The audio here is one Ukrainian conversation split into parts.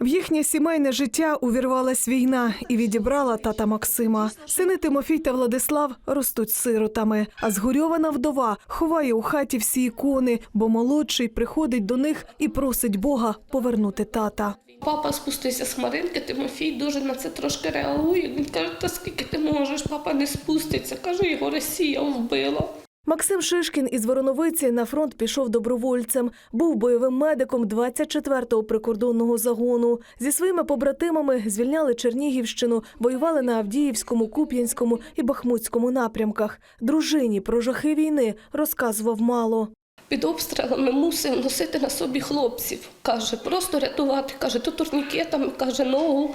В їхнє сімейне життя увірвалась війна і відібрала тата Максима. Сини Тимофій та Владислав ростуть сиротами, а згорьована вдова ховає у хаті всі ікони, бо молодший приходить до них і просить Бога повернути тата. Папа спустився з Маринки, Тимофій дуже на це трошки реагує. Він каже, та скільки ти можеш, папа не спуститься. Каже, його Росія вбила. Максим Шишкін із Вороновиці на фронт пішов добровольцем. Був бойовим медиком 24-го прикордонного загону. Зі своїми побратимами звільняли Чернігівщину, воювали на Авдіївському, Куп'янському і Бахмутському напрямках. Дружині про жахи війни розказував мало. Під обстрілами мусив носити на собі хлопців. Каже, просто рятувати. Каже, то турнікетами, каже, ногу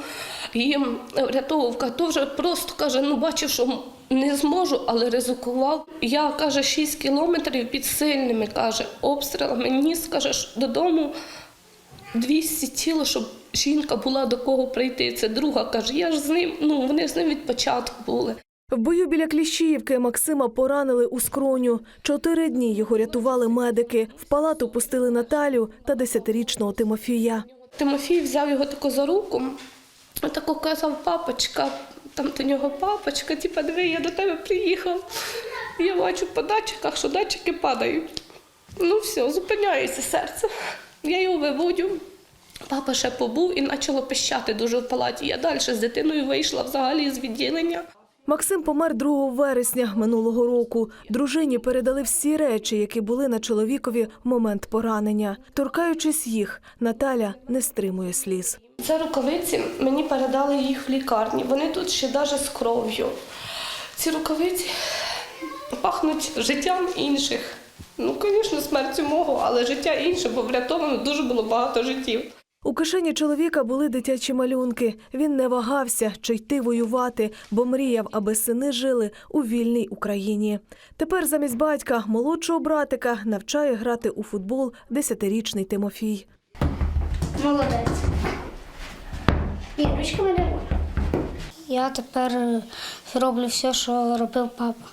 їм рятував. Каже, то вже просто каже, ну бачив, що не зможу, але ризикував. Я каже, 6 кілометрів під сильними каже, обстрілами ніс, каже, додому 200 тіло, щоб жінка була до кого прийти. Це друга каже, я ж з ним, ну вони з ним від початку були. В бою біля Кліщіївки Максима поранили у скроню. Чотири дні його рятували медики. В палату пустили Наталю та десятирічного Тимофія. Тимофій взяв його тако за руку, тако казав, папочка, там до нього папочка, типа, диви, я до тебе приїхав. Я бачу по датчиках, що датчики падають. Ну все, зупиняється серце. Я його виводю. Папа ще побув і почало пищати дуже в палаті. Я далі з дитиною вийшла взагалі з відділення. Максим помер 2 вересня минулого року. Дружині передали всі речі, які були на чоловікові в момент поранення. Торкаючись їх, Наталя не стримує сліз. Це рукавиці мені передали їх в лікарні. Вони тут ще навіть з кров'ю. Ці рукавиці пахнуть життям інших. Ну, звісно, смертю мого, але життя інше, бо врятовано дуже було багато життів. У кишені чоловіка були дитячі малюнки. Він не вагався чи йти воювати, бо мріяв, аби сини жили у вільній Україні. Тепер замість батька молодшого братика навчає грати у футбол десятирічний Тимофій. Молодець. Ні, ручками не можна. Я тепер е, роблю все, що робив папа.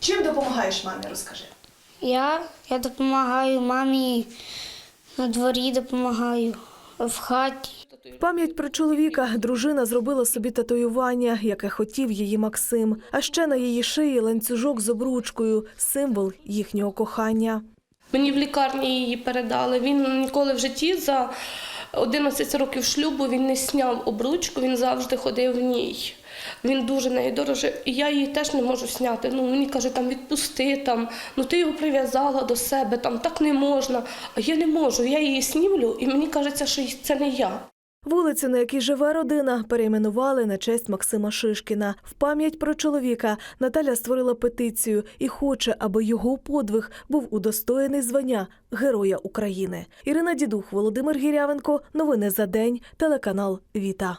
Чим допомагаєш мамі? Розкажи. Я, я допомагаю мамі на дворі допомагаю, в хаті. В пам'ять про чоловіка дружина зробила собі татуювання, яке хотів її Максим. А ще на її шиї ланцюжок з обручкою символ їхнього кохання. Мені в лікарні її передали. Він ніколи в житті за 11 років шлюбу він не сняв обручку, він завжди ходив в ній. Він дуже неї дорожив. І я її теж не можу зняти. Ну, мені каже, там відпусти, там, ну ти його прив'язала до себе, там так не можна. А я не можу. Я її снімлю, і мені кажеться, що це не я. Вулицю, на якій живе родина, перейменували на честь Максима Шишкіна. В пам'ять про чоловіка Наталя створила петицію і хоче, аби його подвиг був удостоєний звання Героя України. Ірина Дідух, Володимир Гірявенко. Новини за день. Телеканал Віта.